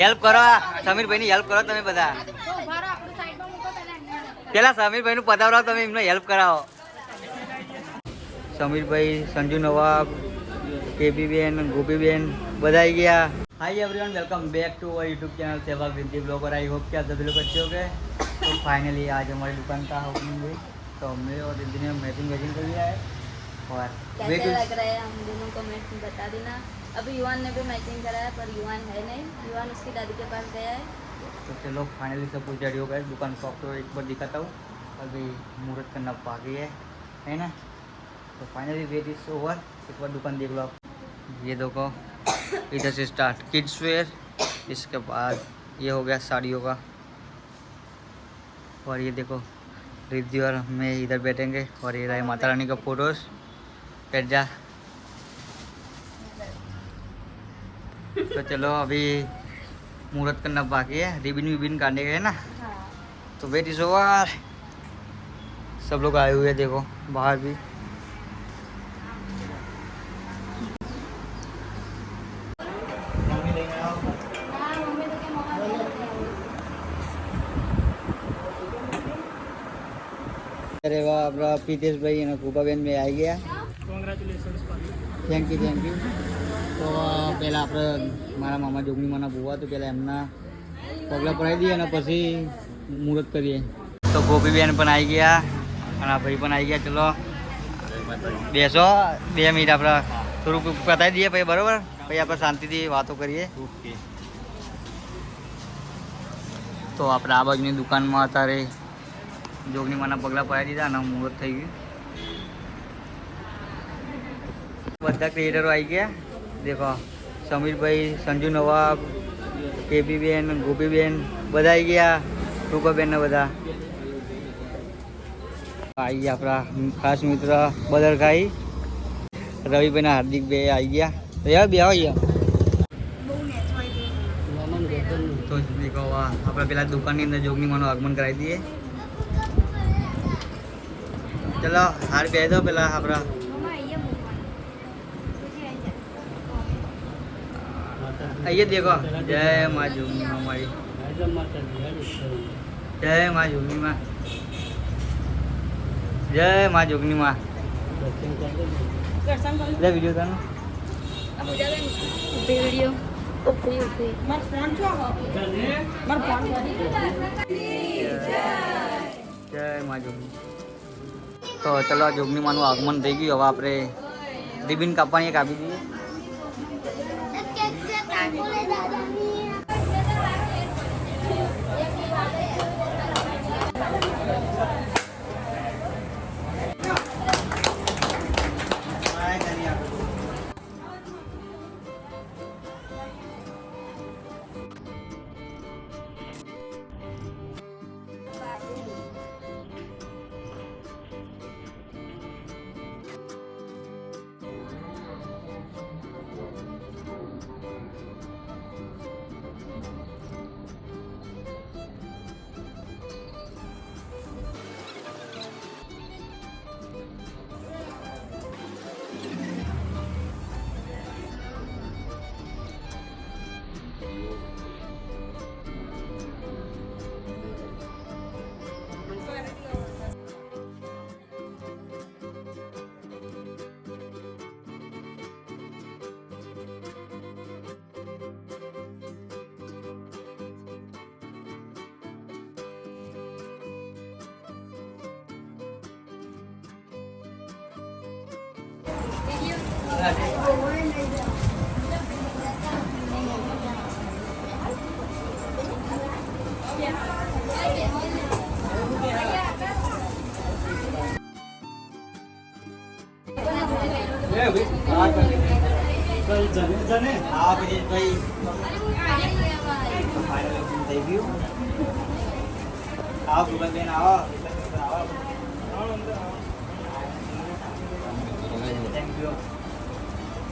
Help કરો સમીરભાઈ ની help કરો તમે બધા પેલા સમીરભાઈ નું પતાવરો તમે એમને હેલ્પ કરાવો સમીરભાઈ સંજુ નવાબ કેપીબેન ગોપીબેન બધા આવી ગયા hi everyone welcome back to our YouTube channel सेवा रिद्धि ब्लॉगर आई होप कि आप सभी लोग अच्छे हो गए तो फाइनली आज हमारी दुकान का ओपनिंग हुई तो हमने और रिद्धि ने मैचिंग मैचिंग कर लिया है और कैसे wait लग रहा है हम दोनों कमेंट में बता देना अभी युवान ने भी मैचिंग कराया, पर युवान है नहीं। युवान उसकी दादी के पास गया है। तो चलो फाइनली सब कुछ रेडी हो गया। दुकान शॉप तो एक बार दिखाता हूँ। अभी मुहूर्त करना बाकी है। है ना? तो फाइनली वेट इज़ ओवर एक बार दुकान देख लो ये देखो। इधर से स्टार्ट किड्स वेयर इसके बाद ये हो गया साड़ियों का। और ये देखो, रिद्धि और मैं इधर बैठेंगे। और ये रहे माता रानी का फ़ोटोज़ बैठ जा। तो चलो अभी मुहूर्त करना बाकी है रिबिन विबिन काटने का है ना हाँ तो वेट इज ओवर सब लोग आए हुए हैं देखो बाहर भी અરે વાહ આપણા પિતેશભાઈ અને કૃપાબેન બે આવી ગયા થેન્ક યુ થેન્ક યુ તો પહેલાં આપણે મારા મામા જોગની માના ભૂવા તો પહેલાં એમના પગલાં પડાવી દઈએ અને પછી મુહૂર્ત કરીએ. તો ગોપીબેન પણ આવી ગયા અને આ ભાઈ પણ આવી ગયા. ચલો. બેસો. બે મિનિટ આપણે થોડુંક પતાવી દઈએ પછી બરાબર? પછી આપણે શાંતિથી વાતો કરીએ. તો આપણે આ બાજુની દુકાનમાં અત્યારે જોગની માના પગલાં પડાવી દીધા અને મુહૂર્ત થઈ ગયું. બધા ક્રિએટરો આવી ગયા. દેખો, સમીરભાઈ, સંજુ નવાબ, કેપીબેન, ગોપીબેન, બધા આવી ગયા રૂપાબેન ને બધા. આવી ગયા આપણા ખાસ મિત્ર બદરખાઈ. રવિભાઈ ના હાર્દિક બે આવી ગયા. રહ્યા બે આવી તો દેખો આપણે પેલા દુકાનની અંદર જોગની માનું આગમન કરાવી દઈએ. ચલો, હાર બે દો પેલા આપણા. અહીંયા દેખો જય મા જોગની માં મારી જય મા જોગની માં જય મા જોગની માં લે વિડીયો તાનો अब हो जाएगा वीडियो ओके ओके જય મા જોગની તો ચલો આ જોગની માનું આગમન થઈ ગયું હવે આપણે રિબિન કાપવાની એક આપી દઈએ હા વિજયભાઈ ફાઇનલ ઓપનિંગ થઈ ગયું આવો ભૂપતબેન આવો થેન્ક યુ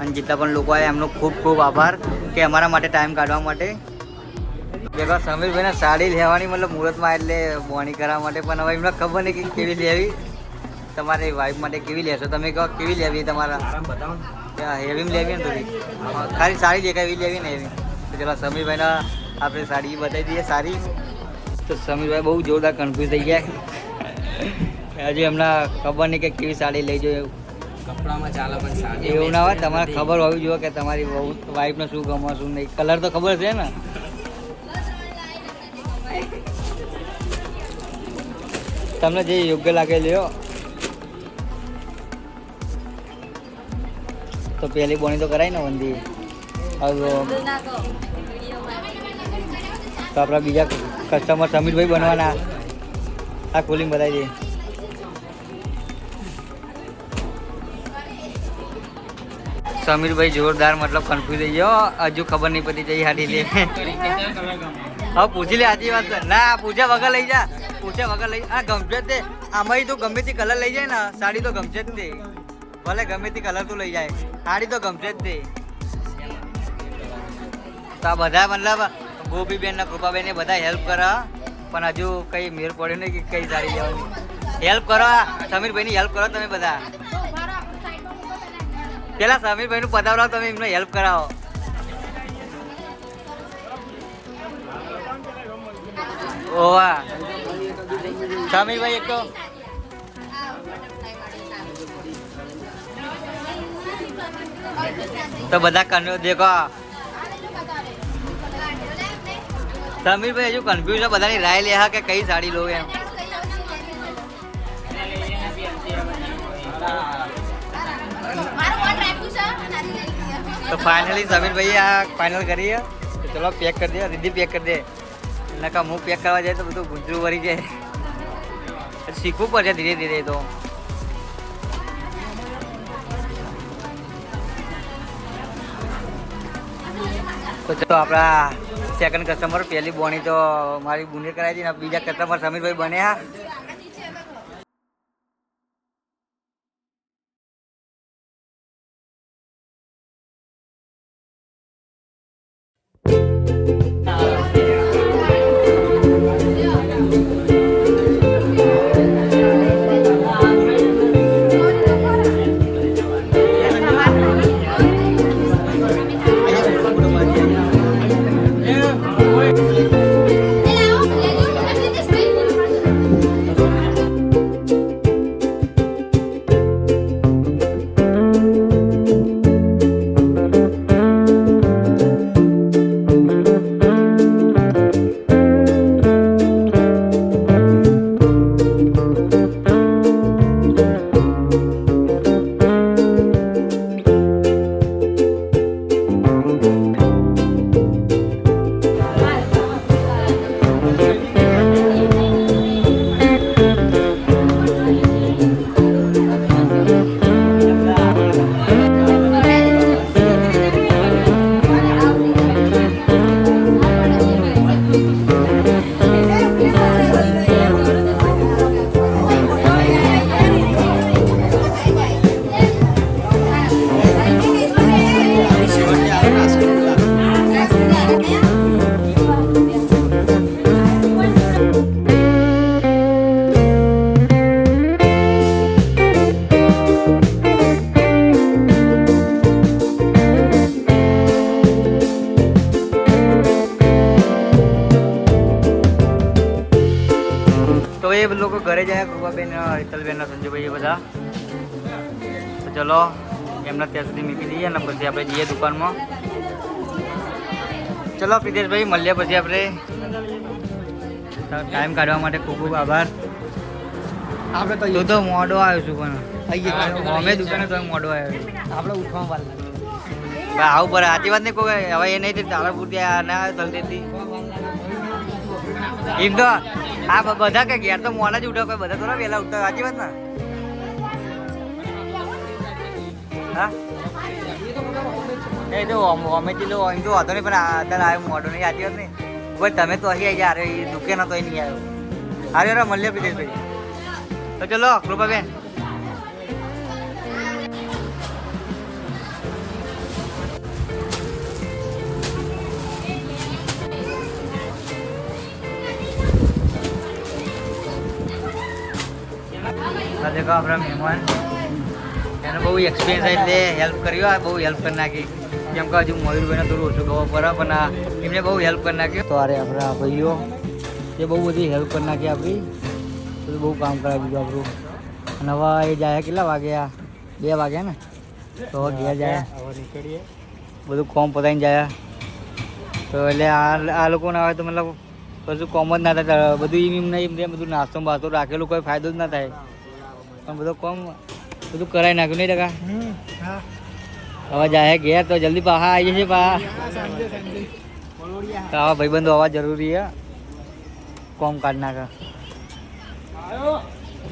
અને જેટલા પણ લોકો આવ્યા, એમનો ખૂબ ખૂબ આભાર કે અમારા માટે ટાઈમ કાઢવા માટે. દેખો સમીરભાઈને સાડી લેવાની મતલબ મુહૂર્તમાં એટલે બોણી કરવા માટે, પણ હવે એમને ખબર નહીં કે કેવી લેવી. તમારી વાઈફ માટે કેવી લેશો? તમે કહો, કેવી લેવી તમારા? હેવી લેવી ને થોડી. ખાલી સારી દેખાય, એવી લેવી ને એવી તો ચલો, સમીરભાઈના આપણે સાડી બતાવી દઈએ, સારી. તો સમીરભાઈ બહુ જોરદાર કન્ફ્યુઝ થઈ ગયા. હજુ એમના ખબર નહીં કે કેવી સાડી લઈ જોઈએ કપડામાં ચાલે પણ સાડી એવું ના હોય તમારે ખબર હોવી જોઈએ કે તમારી બહુ વાઈફને શું ગમે શું નહીં. કલર તો ખબર છે ને. તમને જે યોગ્ય લાગે લ્યો. તો પહેલી બોની તો કરાય ને વંદી. હવે તો આપણા બીજા કસ્ટમર સમીરભાઈ બનવાના. આ કુલિંગ બતાવી દઈએ સમીરભાઈ જોરદાર મતલબ કન્ફ્યુઝ થઈ ગયો. હજુ ખબર નહીં પડી જઈ હાડી લે હવે પૂછી લે આજી વાત ના પૂછ્યા વગર લઈ જા. પૂછ્યા વગર લઈ આ ગમશે જ તે. આમાં તું ગમે તે કલર લઈ જાય ને, સાડી તો ગમશે જ તે. ભલે ગમે તે કલર તું લઈ જાય. સાડી તો ગમશે જ તે. તો આ બધા મતલબ ગોપીબેન ને કૃપાબેન એ બધા હેલ્પ કરે પણ હજુ કઈ મેળ પડ્યો નહીં કે કઈ સાડી જવાની હેલ્પ કરો સમીરભાઈ ની હેલ્પ કરો તમે બધા. પેલા સમીરભાઈ નું પતાવડાવો તમે એમને હેલ્પ કરાવો. ઓવા સમીરભાઈ એક તો તો બધા કન્યો દેખો સમીરભાઈ હજુ કન્ફ્યુઝ બધાની રાય લે કે કઈ સાડી લો એમ. તો ફાઇનલી સમીરભાઈ આ ફાઇનલ કરીએ. તો ચલો પેક કરી દે દીદી પેક કરી દે નકા હું પેક કરવા જાય તો બધું ગુંજરું વળી જાય. શીખવું પડશે ધીરે ધીરે તો. તો આપણા સેકન્ડ કસ્ટમર પહેલી બોની તો મારી બુને કરાવી હતી ને, બીજા કસ્ટમર સમીરભાઈ બન્યા. એ લોકો ઘરે જાય કૃપાબેન હિતલબેન સંજુભાઈ એ બધા. તો ચલો એમના ત્યાં સુધી મૂકી દઈએ અને પછી આપણે જઈએ દુકાનમાં. ચલો પ્રિતેશભાઈ મળીએ પછી આપણે. ટાઈમ કાઢવા માટે ખૂબ ખૂબ આભાર. આપણે તો તું તો મોડો આવ્યો છું પણ. અમે દુકાને તો મોડો આવ્યો આપણે ઉઠવા વાર લાગે. આવું પડે આજી વાત નહીં કોઈ? હવે એ નહીં તારા પૂરતી ના જલ્દીથી એમ તો બ- બધા કે ઘેર તો મોડા જ ઉઠો કોઈ બધા થોડા વહેલા ઉઠતા સાચી વાત ને? હા? એ તો અમે તો એમ તો વાંધો નહીં, પણ અત્યારે આવ્યો મોડો નહીં, સાચી નહીં. ભાઈ તમે તો અહીં આવી અરે એ દુકે ના તો અહીં નહીં આવ્યો. અરે અરે મળીએ પ્રિતેશભાઈ. તો ચલો, કૃપાબેન. આ કહો આપણા મહેમાન. એને બહુ એક્સપિરિયન્સ એટલે હેલ્પ કર્યો. આ બહુ હેલ્પ કરી નાખી. કેમ કે હજુ મયુરભાઈને થોડું ઓછું ખબર પડે પણ આ એમને બહુ હેલ્પ કરી નાખ્યો. તો અરે આપણા ભાઈઓ, એ બહુ બધી હેલ્પ કરી નાખી આપણી. બધું બહુ કામ કરાવી દીધું આપણું. અને હવે એ જાય કેટલા વાગ્યા બે વાગ્યા ને? તો ઘેર જાય. બધું કોમ પતાવીને જાય તો એટલે આ આ લોકોને આવે તો મતલબ કશું કોમ જ ના થાય. બધું એમ નહીં એમ બધું નાસ્તો બાસ્તો રાખેલું કોઈ ફાયદો જ ના થાય. પણ બધો કોમ બધું કરાવી નાખ્યું નહીં ટકા? હવે જાય ઘેર તો જલ્દી પાહા આવી જશે પા તો આવા ભાઈબંધો આવવા જરૂરી છે કોમ કાઢ નાખે.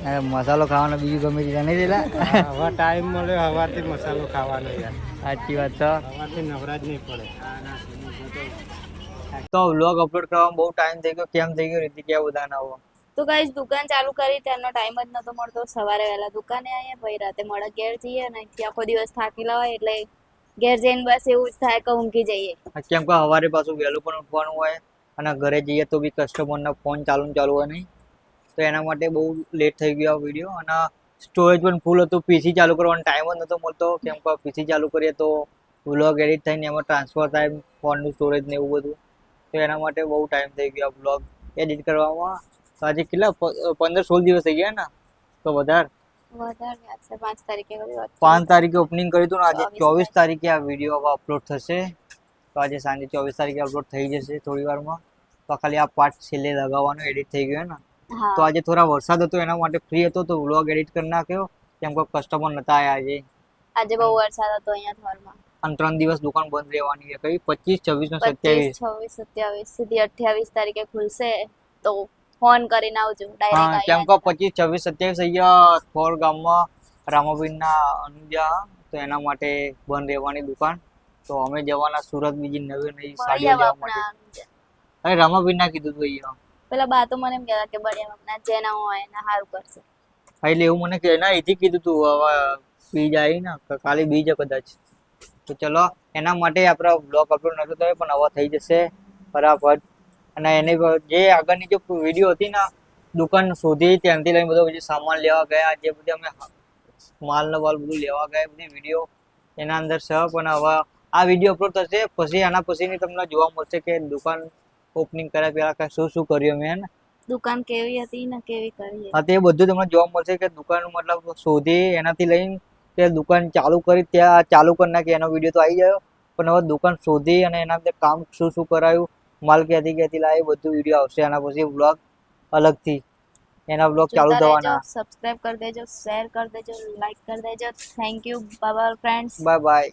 અરે મસાલો ખાવાનો બીજું ગમે રીતે નહીં દેલા હવે ટાઈમ મળ્યો હવારથી મસાલો ખાવાનો યાર. સાચી વાત છે. હવારથી નવરાજ નહીં પડે. તો વ્લોગ અપલોડ કરવામાં બહુ ટાઈમ થઈ ગયો કેમ થઈ ગયો રીતિ ક્યાં બધા ના તો ગાઈઝ દુકાન ચાલુ કરી તેનો ટાઈમ જ નતો મળતો. સવારે વહેલા દુકાને આવીએ પછી રાતે મળે ઘેર જઈએ અને અહીંથી આખો દિવસ થાકેલા હોય એટલે ઘેર જઈને બસ એવું જ થાય કે ઊંઘી જઈએ. કેમ કે સવારે પાછું વહેલું પણ ઉઠવાનું હોય અને ઘરે જઈએ તો બી કસ્ટમરના ફોન ચાલુ ચાલુ હોય નહીં. તો એના માટે બહુ લેટ થઈ ગયો આ વીડિયો અને સ્ટોરેજ પણ ફૂલ હતું. પીસી ચાલુ કરવાનો ટાઈમ જ નહોતો મળતો. કેમ કે પીસી ચાલુ કરીએ તો વ્લોગ એડિટ થઈને એમાં ટ્રાન્સફર થાય ફોનનું સ્ટોરેજ ને એવું બધું. તો એના માટે બહુ ટાઈમ થઈ ગયો વ્લોગ એડિટ કરવામાં. તો આજે કેટલા પંદર સોળ દિવસ થઈ ગયા ને? તો વધારે. પાંચ તારીખે ઓપનિંગ કર્યું હતું આજે ચોવીસ ચોવીસ તારીખે. આ વીડિયો અપલોડ થશે. તો આજે સાંજે ચોવીસ તારીખે અપલોડ થઈ જશે થોડી વારમાં. તો ખાલી આ પાર્ટ છેલ્લે લગાવવાનો એડિટ થઈ ગયો ને. તો આજે થોડા વરસાદ હતો એના માટે ફ્રી હતો તો વ્લોગ એડિટ કરી નાખ્યો. કેમ કે કસ્ટમર નતા આવ્યા આજે. આજે બહુ વરસાદ હતો અહીંયા થોરમાં અને ત્રણ દિવસ દુકાન બંધ રહેવાની છે. કઈ? પચીસ છવ્વીસ ને સત્યાવીસ. છવ્વીસ સત્યાવીસ સુધી અઠ્યાવીસ તારીખે ખુલશે તો ફોન કરીને આવજો. ડાયરેક્ટ કેમ કે પચીસ છવ્વીસ સત્યાવીસ અહીંયા થોર ગામમાં રામાબીનના અનુજા તો એના માટે બંધ રહેવાની દુકાન. તો અમે જવાના સુરત બીજી નવી નવી સાડીઓ લેવા માટે. અરે રામાબીન ના કીધું તું અહીંયા. પેલા બા તો મને એમ કહેતા કે બળિયા બાપના જેના હોય એના સારું કરશે. એટલે એવું મને કે ના એથી કીધું તું હવે બીજ આવી ને કાલે બીજ કદાચ. તો ચલો એના માટે આપણો બ્લોગ અપલોડ નતો થયો પણ હવે થઈ જશે. ફટાફટ અને એની જે આગળની જે વીડિયો હતી ને દુકાન શોધી ત્યાંથી લઈને બધો પછી સામાન લેવા ગયા જે બધી અમે માલ ને બાલ બધું લેવા ગયા બધી વીડિયો એના અંદર છે. પણ હવે આ વીડિયો અપલોડ થશે પછી આના પછીની તમને જોવા મળશે કે દુકાન ઓપનિંગ કર્યા પહેલા કઈ શું શું કર્યું મેં દુકાન કેવી હતી ને કેવી કરી હા તે બધું તમને જોવા મળશે કે દુકાન મતલબ શોધી એનાથી લઈને તે દુકાન ચાલુ કરી ત્યાં ચાલુ કરી નાખી એનો વીડિયો તો આવી ગયો. પણ હવે દુકાન શોધી અને એના અંદર કામ શું શું કરાયું માલ ક્યાંથી ક્યાંથી લાવે બધું વીડિયો આવશે. એના પછી વ્લોગ અલગથી. એના વ્લોગ ચાલુ થવાના. સબસ્ક્રાઇબ કરી દેજો શેર કરી દેજો લાઈક કરી દેજો. Thank you bye friends bye bye